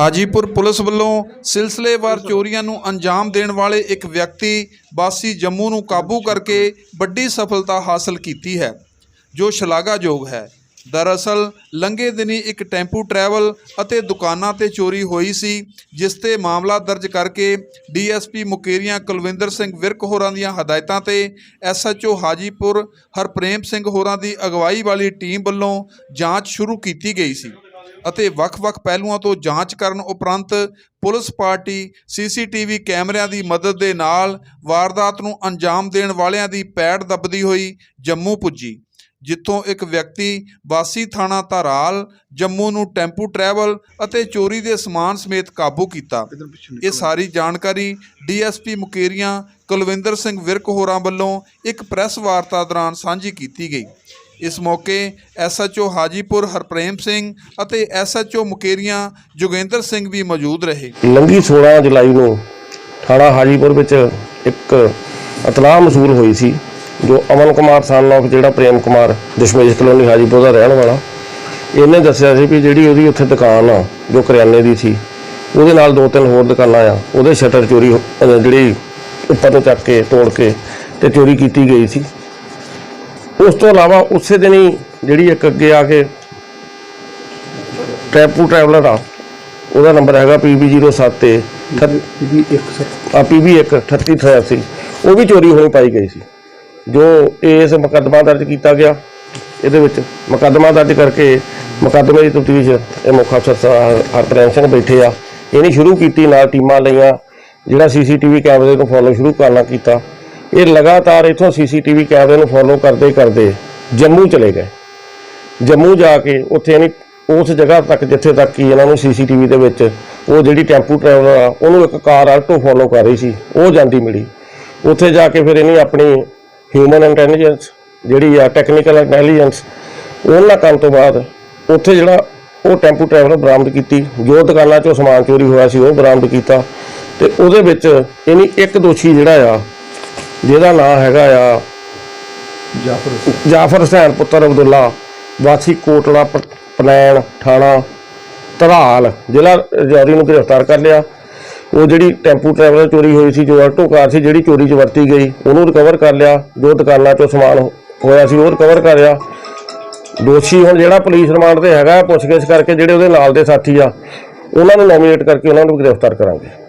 Hajipur police ਵੱਲੋਂ ਸਿਲਸਿਲੇਵਾਰ ਚੋਰੀਆਂ ਨੂੰ ਅੰਜਾਮ ਦੇਣ ਵਾਲੇ ਇੱਕ ਵਿਅਕਤੀ ਬਾਸੀ ਜੰਮੂ ਨੂੰ ਕਾਬੂ ਕਰਕੇ ਵੱਡੀ ਸਫਲਤਾ ਹਾਸਲ ਕੀਤੀ ਹੈ, ਜੋ ਸ਼ਲਾਘਾਯੋਗ ਹੈ। ਦਰਅਸਲ, ਲੰਘੇ ਦਿਨੀ ਇੱਕ ਟੈਂਪੂ ਟਰੈਵਲ ਅਤੇ ਦੁਕਾਨਾਂ ਤੇ ਚੋਰੀ ਹੋਈ ਸੀ, ਜਿਸ ਤੇ ਮਾਮਲਾ ਦਰਜ ਕਰਕੇ ਡੀਐਸਪੀ ਮੁਕੇਰੀਆਂ ਕੁਲਵਿੰਦਰ ਸਿੰਘ ਵਿਰਕ ਹੋਰਾਂ ਦੀਆਂ ਹਦਾਇਤਾਂ ਤੇ ਐਸਐਚਓ ਹਾਜੀਪੁਰ ਹਰਪ੍ਰੇਮ ਸਿੰਘ ਹੋਰਾਂ ਦੀ ਅਗਵਾਈ ਵਾਲੀ ਟੀਮ ਵੱਲੋਂ ਜਾਂਚ ਸ਼ੁਰੂ ਕੀਤੀ ਗਈ ਸੀ। ਅਤੇ ਵੱਖ-ਵੱਖ ਪਹਿਲੂਆਂ ਤੋਂ ਜਾਂਚ ਕਰਨ ਉਪਰੰਤ ਪੁਲਿਸ ਪਾਰਟੀ ਸੀਸੀਟੀਵੀ ਕੈਮਰਿਆਂ ਦੀ ਮਦਦ ਦੇ ਨਾਲ ਵਾਰਦਾਤ ਨੂੰ ਅੰਜਾਮ ਦੇਣ ਵਾਲਿਆਂ ਦੀ ਪੈੜ ਦੱਬਦੀ ਹੋਈ ਜੰਮੂ ਪੁੱਜੀ ਜਿੱਥੋਂ ਇੱਕ ਵਿਅਕਤੀ ਵਾਸੀ ਥਾਣਾ ਧਾਰਾਲ ਜੰਮੂ ਨੂੰ ਟੈਂਪੂ ਟਰੈਵਲ ਅਤੇ ਚੋਰੀ ਦੇ ਸਮਾਨ ਸਮੇਤ ਕਾਬੂ ਕੀਤਾ। ਇਹ ਸਾਰੀ ਜਾਣਕਾਰੀ ਡੀਐਸਪੀ ਮੁਕੇਰੀਆਂ ਕੁਲਵਿੰਦਰ ਸਿੰਘ ਵਿਰਕ ਹੋਰਾਂ ਵੱਲੋਂ ਇੱਕ ਪ੍ਰੈਸ ਵਾਰਤਾ ਦੌਰਾਨ ਸਾਂਝੀ ਕੀਤੀ ਗਈ। ਇਸ ਮੌਕੇ ਐਸਐਚਓ ਹਾਜੀਪੁਰ ਹਰਪ੍ਰੇਮ ਸਿੰਘ ਅਤੇ ਐਸਐਚਓ ਮੁਕੇਰੀਆਂ ਜੋਗਿੰਦਰ ਸਿੰਘ ਵੀ ਮੌਜੂਦ ਰਹੇ। ਲੰਗੀ 16 ਜੁਲਾਈ ਨੂੰ ਥਾਣਾ ਹਾਜੀਪੁਰ ਵਿੱਚ ਇੱਕ ਇਤਲਾਹ ਮਸੂਲ ਹੋਈ ਸੀ, ਜੋ ਅਮਨ ਕੁਮਾਰ ਸਨ ਜਿਹੜਾ ਪ੍ਰੇਮ ਕੁਮਾਰ ਦਸ਼ਮੇਸ਼ ਕਲੋਨੀ ਹਾਜੀਪੁਰ ਦਾ ਰਹਿਣ ਵਾਲਾ, ਇਹਨੇ ਦੱਸਿਆ ਸੀ ਕਿ ਜਿਹੜੀ ਉਹਦੀ ਉੱਥੇ ਦੁਕਾਨ ਆ, ਜੋ ਕਰਿਆਨੇ ਦੀ ਸੀ, ਉਹਦੇ ਨਾਲ ਦੋ ਤਿੰਨ ਹੋਰ ਦੁਕਾਨਾਂ ਆ, ਉਹਦੇ ਸ਼ਟਰ ਚੋਰੀ ਹੋ- ਜਿਹੜੀ ਉੱਪਰ ਤੋਂ ਚੱਕ ਕੇ ਤੋੜ ਕੇ ਤੇ ਚੋਰੀ ਕੀਤੀ ਗਈ ਸੀ। ਉਸ ਤੋਂ ਇਲਾਵਾ ਉਸੇ ਦਿਨ ਹੀ ਜਿਹੜੀ ਇੱਕ ਅੱਗੇ ਆ ਕੇ ਟੈਂਪੂ ਟਰੈਵਲਰ ਆ ਉਹਦਾ ਨੰਬਰ ਹੈਗਾ PB07 ਤੇ ਆ PB1 3883 ਉਹ ਵੀ ਚੋਰੀ ਹੋਣੀ ਪਾਈ ਗਈ ਸੀ। ਜੋ ਇਸ ਮੁਕੱਦਮਾ ਦਰਜ ਕੀਤਾ ਗਿਆ ਇਹਦੇ ਵਿੱਚ ਮੁਕੱਦਮਾ ਦਰਜ ਕਰਕੇ ਮੁਕੱਦਮੇ ਦੀ ਤਫਤੀਸ਼ ਇਹ ਮੁੱਖ ਅਫਸਰ ਹਰਪ੍ਰੀਤ ਸਿੰਘ ਬੈਠੇ ਆ। ਇਹਨੇ ਸ਼ੁਰੂ ਕੀਤੀ ਨਾਲ ਟੀਮਾਂ ਲਈਆਂ। ਜਿਹੜਾ ਸੀਸੀਟੀਵੀ ਕੈਮਰੇ ਨੂੰ ਫੋਲੋ ਸ਼ੁਰੂ ਕਰਨਾ ਕੀਤਾ, ਇਹ ਲਗਾਤਾਰ ਇਥੋਂ ਸੀਸੀਟੀਵੀ ਕੈਮਰੇ ਨੂੰ ਫੋਲੋ ਕਰਦੇ ਕਰਦੇ ਜੰਮੂ ਚਲੇ ਗਏ। ਜੰਮੂ ਜਾ ਕੇ ਉੱਥੇ ਯਾਨੀ ਉਸ ਜਗ੍ਹਾ ਤੱਕ ਜਿੱਥੇ ਤੱਕ ਕਿ ਇਹਨਾਂ ਨੂੰ ਸੀਸੀਟੀਵੀ ਦੇ ਵਿੱਚ ਉਹ ਜਿਹੜੀ ਟੈਂਪੂ ਟਰੈਵਲਰ ਆ, ਉਹਨੂੰ ਇੱਕ ਕਾਰ ਆਲਟੋ ਫੋਲੋ ਕਰ ਰਹੀ ਸੀ, ਉਹ ਜਾਂਦੀ ਮਿਲੀ। ਉੱਥੇ ਜਾ ਕੇ ਫਿਰ ਇਹਨੇ ਆਪਣੀ ਹਿਊਮਨ ਇੰਟੈਲੀਜੈਂਸ ਜਿਹੜੀ ਆ ਟੈਕਨੀਕਲ ਇੰਟੈਲੀਜੈਂਸ ਉਹਨਾਂ ਕਰਨ ਤੋਂ ਬਾਅਦ ਉੱਥੇ ਜਿਹੜਾ ਉਹ ਟੈਂਪੂ ਟਰੈਵਲਰ ਬਰਾਮਦ ਕੀਤੀ, ਜੋ ਦੁਕਾਨਾਂ 'ਚੋਂ ਸਮਾਨ ਚੋਰੀ ਹੋਇਆ ਸੀ, ਉਹ ਬਰਾਮਦ ਕੀਤਾ। ਤੇ ਉਹਦੇ ਵਿੱਚ ਇਹਨੇ ਇੱਕ ਦੋਸ਼ੀ ਜਿਹੜਾ ਆ ਜਿਹਦਾ ਨਾਮ ਹੈਗਾ ਆ ਜਾਫਰ ਹੁਸੈਨ। ਪੁੱਤਰ ਅਬਦੁੱਲਾ ਵਾਸੀ ਕੋਟਲਾ ਪ- ਪਨੈਣ ਥਾਣਾ ਧਰਾਲ ਜ਼ਿਲ੍ਹਾ ਰਜੌਰੀ ਨੂੰ ਗ੍ਰਿਫਤਾਰ ਕਰ ਲਿਆ। ਉਹ ਜਿਹੜੀ ਟੈਂਪੂ ਟਰੈਵਲਰ ਚੋਰੀ ਹੋਈ ਸੀ ਜੋ ਆਲਟੋ ਕਾਰ ਸੀ ਜਿਹੜੀ ਚੋਰੀ 'ਚ ਵਰਤੀ ਗਈ ਉਹਨੂੰ ਰਿਕਵਰ ਕਰ ਲਿਆ। ਜੋ ਦੁਕਾਨਾਂ 'ਚੋਂ ਸਮਾਨ ਹੋਇਆ ਸੀ ਉਹ ਰਿਕਵਰ ਕਰ ਲਿਆ। ਦੋਸ਼ੀ ਹੁਣ ਜਿਹੜਾ ਪੁਲਿਸ ਰਿਮਾਂਡ ਤੇ ਹੈਗਾ ਪੁੱਛਗਿੱਛ ਕਰਕੇ ਜਿਹੜੇ ਉਹਦੇ ਨਾਲ ਦੇ ਸਾਥੀ ਆ ਉਹਨਾਂ ਨੂੰ ਨੋਮੀਨੇਟ ਕਰਕੇ ਉਹਨਾਂ ਨੂੰ ਵੀ ਗ੍ਰਿਫਤਾਰ ਕਰਾਂਗੇ।